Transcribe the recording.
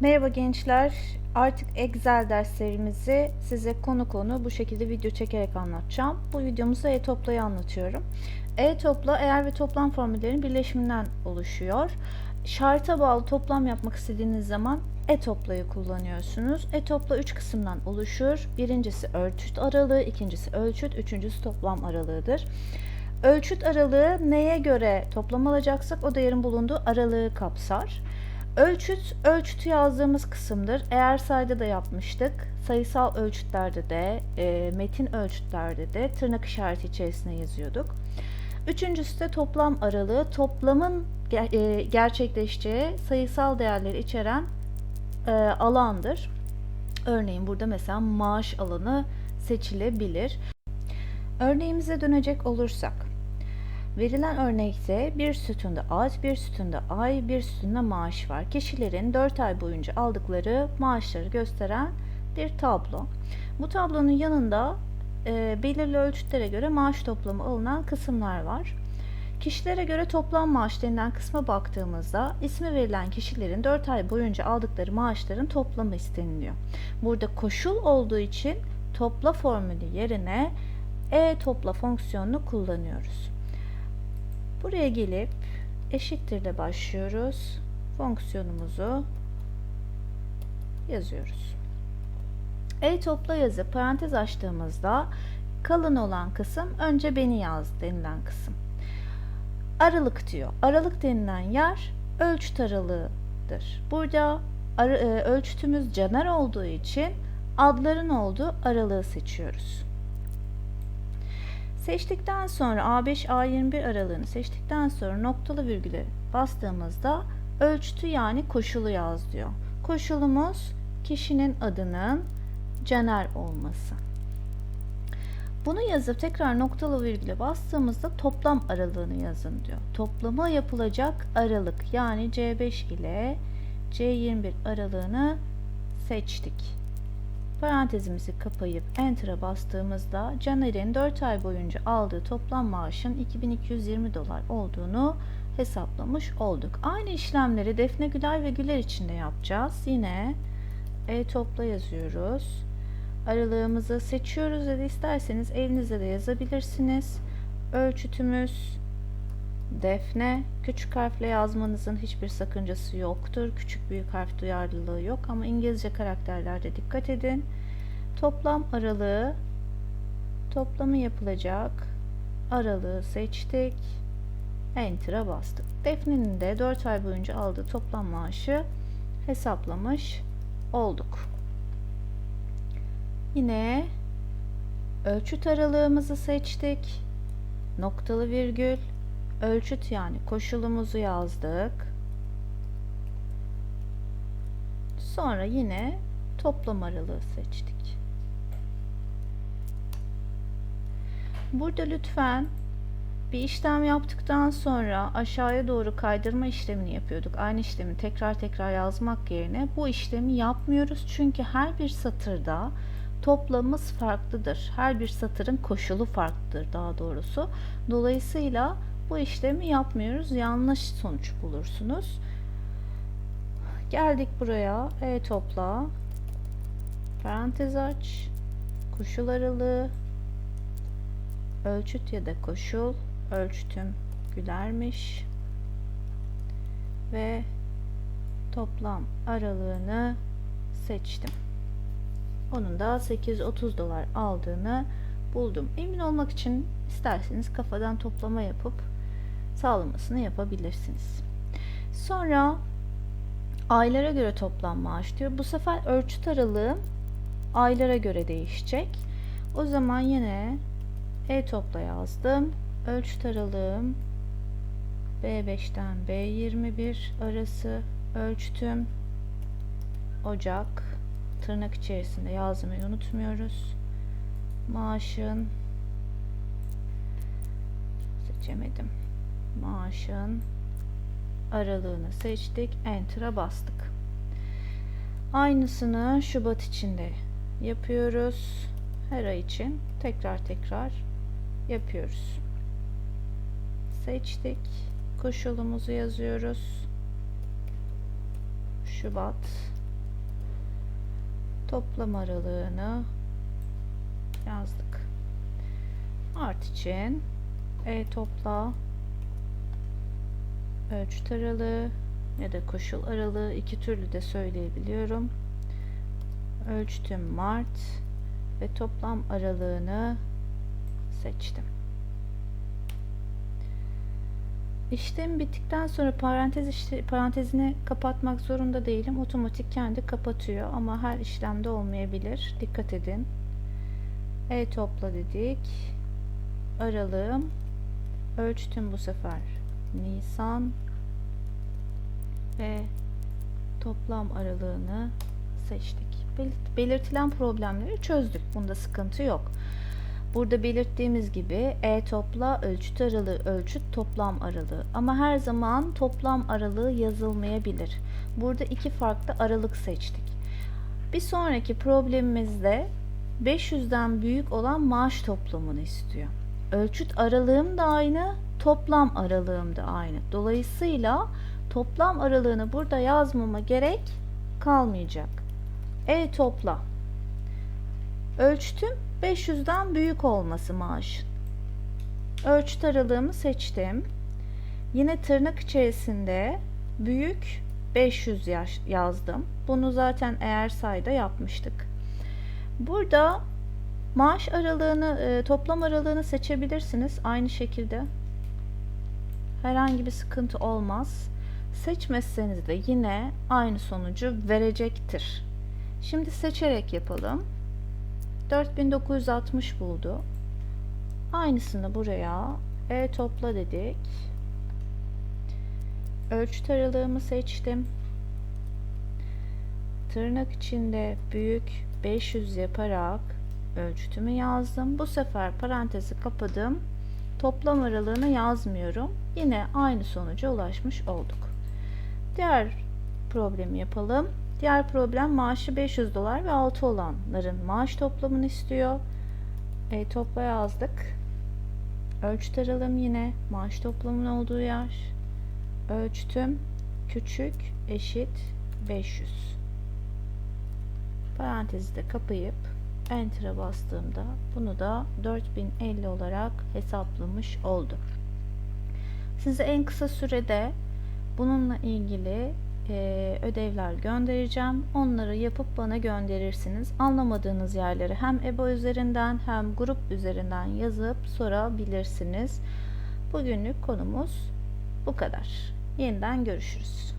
Merhaba gençler. Artık Excel derslerimizi size konu konu bu şekilde video çekerek anlatacağım. Bu videomuzda e-toplayı anlatıyorum. E-topla eğer ve toplam formüllerin birleşiminden oluşuyor. Şarta bağlı toplam yapmak istediğiniz zaman e-toplayı kullanıyorsunuz. E-topla 3 kısımdan oluşur. Birincisi ölçüt aralığı, ikincisi ölçüt, üçüncüsü toplam aralığıdır. Ölçüt aralığı neye göre toplam alacaksak o değerin bulunduğu aralığı kapsar. Ölçüt, ölçütü yazdığımız kısımdır. Eğer sayıda da yapmıştık. Sayısal ölçütlerde de, e, metin ölçütlerde de tırnak işareti içerisine yazıyorduk. Üçüncüsü de toplam aralığı, toplamın e, gerçekleşeceği sayısal değerleri içeren e, alandır. Örneğin burada mesela maaş alanı seçilebilir. Örneğimize dönecek olursak, Verilen örnekte bir sütunda ad, bir sütunda ay, bir sütunda maaş var. Kişilerin 4 ay boyunca aldıkları maaşları gösteren bir tablo. Bu tablonun yanında e, belirli ölçütlere göre maaş toplamı alınan kısımlar var. Kişilere göre toplam maaş denilen kısma baktığımızda ismi verilen kişilerin 4 ay boyunca aldıkları maaşların toplamı isteniliyor. Burada koşul olduğu için topla formülü yerine e topla fonksiyonunu kullanıyoruz. Buraya gelip eşittirle başlıyoruz. Fonksiyonumuzu yazıyoruz. E topla yazı parantez açtığımızda kalın olan kısım önce beni yaz denilen kısım. Aralık diyor. Aralık denilen yer ölçüt aralığıdır. Burada e, ölçütümüz caner olduğu için adların olduğu aralığı seçiyoruz. Seçtikten sonra A5-A21 aralığını seçtikten sonra noktalı virgüle bastığımızda ölçütü yani koşulu yaz diyor. Koşulumuz kişinin adının Caner olması. Bunu yazıp tekrar noktalı virgüle bastığımızda toplam aralığını yazın diyor. Toplamı yapılacak aralık yani C5 ile C21 aralığını seçtik. Parantezimizi kapayıp Enter'a bastığımızda Caner'in 4 ay boyunca aldığı toplam maaşın 2220 dolar olduğunu hesaplamış olduk. Aynı işlemleri Defne Güler ve Güler için de yapacağız. Yine E topla yazıyoruz. Aralığımızı seçiyoruz ya isterseniz elinizde de yazabilirsiniz. Ölçütümüz Defne. Küçük harfle yazmanızın hiçbir sakıncası yoktur. Küçük büyük harf duyarlılığı yok ama İngilizce karakterlerde dikkat edin. Toplam aralığı toplamı yapılacak aralığı seçtik. Enter'a bastık. Defne'nin de 4 ay boyunca aldığı toplam maaşı hesaplamış olduk. Yine ölçüt aralığımızı seçtik. Noktalı virgül ölçüt yani koşulumuzu yazdık. Sonra yine toplam aralığı seçtik. Burada lütfen bir işlem yaptıktan sonra aşağıya doğru kaydırma işlemini yapıyorduk. Aynı işlemi tekrar tekrar yazmak yerine bu işlemi yapmıyoruz. Çünkü her bir satırda toplamımız farklıdır. Her bir satırın koşulu farklıdır daha doğrusu. Dolayısıyla bu işlemi yapmıyoruz. Yanlış sonuç bulursunuz. Geldik buraya. E topla. Parantez aç. Koşul aralığı. Ölçüt ya da koşul. Ölçütüm gülermiş. Ve toplam aralığını seçtim. Onun da 830 dolar aldığını buldum. Emin olmak için isterseniz kafadan toplama yapıp sağlamasını yapabilirsiniz. Sonra aylara göre toplam maaş diyor. Bu sefer ölçüt aralığı aylara göre değişecek. O zaman yine E topla yazdım. Ölçüt aralığım B5'ten B21 arası ölçtüm. Ocak tırnak içerisinde yazmayı unutmuyoruz. Maaşın seçemedim. Maaşın aralığını seçtik. Enter'a bastık. Aynısını Şubat içinde yapıyoruz. Her ay için tekrar tekrar yapıyoruz. Seçtik. Koşulumuzu yazıyoruz. Şubat toplam aralığını yazdık. Art için e topla ölçüt aralığı ya da koşul aralığı iki türlü de söyleyebiliyorum. Ölçtüm Mart ve toplam aralığını seçtim. İşlem bittikten sonra parantez işte, parantezini kapatmak zorunda değilim. Otomatik kendi kapatıyor ama her işlemde olmayabilir. Dikkat edin. E topla dedik. Aralığım ölçtüm bu sefer. Nisan ve toplam aralığını seçtik. Belirt- Belirtilen problemleri çözdük. Bunda sıkıntı yok. Burada belirttiğimiz gibi e topla ölçüt aralığı ölçüt toplam aralığı ama her zaman toplam aralığı yazılmayabilir. Burada iki farklı aralık seçtik. Bir sonraki problemimizde 500'den büyük olan maaş toplamını istiyor. Ölçüt aralığım da aynı, toplam aralığım da aynı. Dolayısıyla toplam aralığını burada yazmama gerek kalmayacak. E topla. Ölçtüm 500'den büyük olması maaşın. Ölçüt aralığımı seçtim. Yine tırnak içerisinde büyük 500 yaş yazdım. Bunu zaten eğer sayda yapmıştık. Burada maaş aralığını, e, toplam aralığını seçebilirsiniz. Aynı şekilde. Herhangi bir sıkıntı olmaz. Seçmezseniz de yine aynı sonucu verecektir. Şimdi seçerek yapalım. 4960 buldu. Aynısını buraya e topla dedik. Ölçüt aralığımı seçtim. Tırnak içinde büyük 500 yaparak ölçütümü yazdım. Bu sefer parantezi kapadım. Toplam aralığını yazmıyorum. Yine aynı sonuca ulaşmış olduk. Diğer problemi yapalım. Diğer problem maaşı 500 dolar ve altı olanların maaş toplamını istiyor. E, topla yazdık. Ölçüt aralığım yine maaş toplamının olduğu yer. Ölçtüm küçük eşit 500. Parantezi de kapayıp Enter'a bastığımda bunu da 4050 olarak hesaplamış oldum. Size en kısa sürede bununla ilgili e, ödevler göndereceğim. Onları yapıp bana gönderirsiniz. Anlamadığınız yerleri hem EBA üzerinden hem grup üzerinden yazıp sorabilirsiniz. Bugünlük konumuz bu kadar. Yeniden görüşürüz.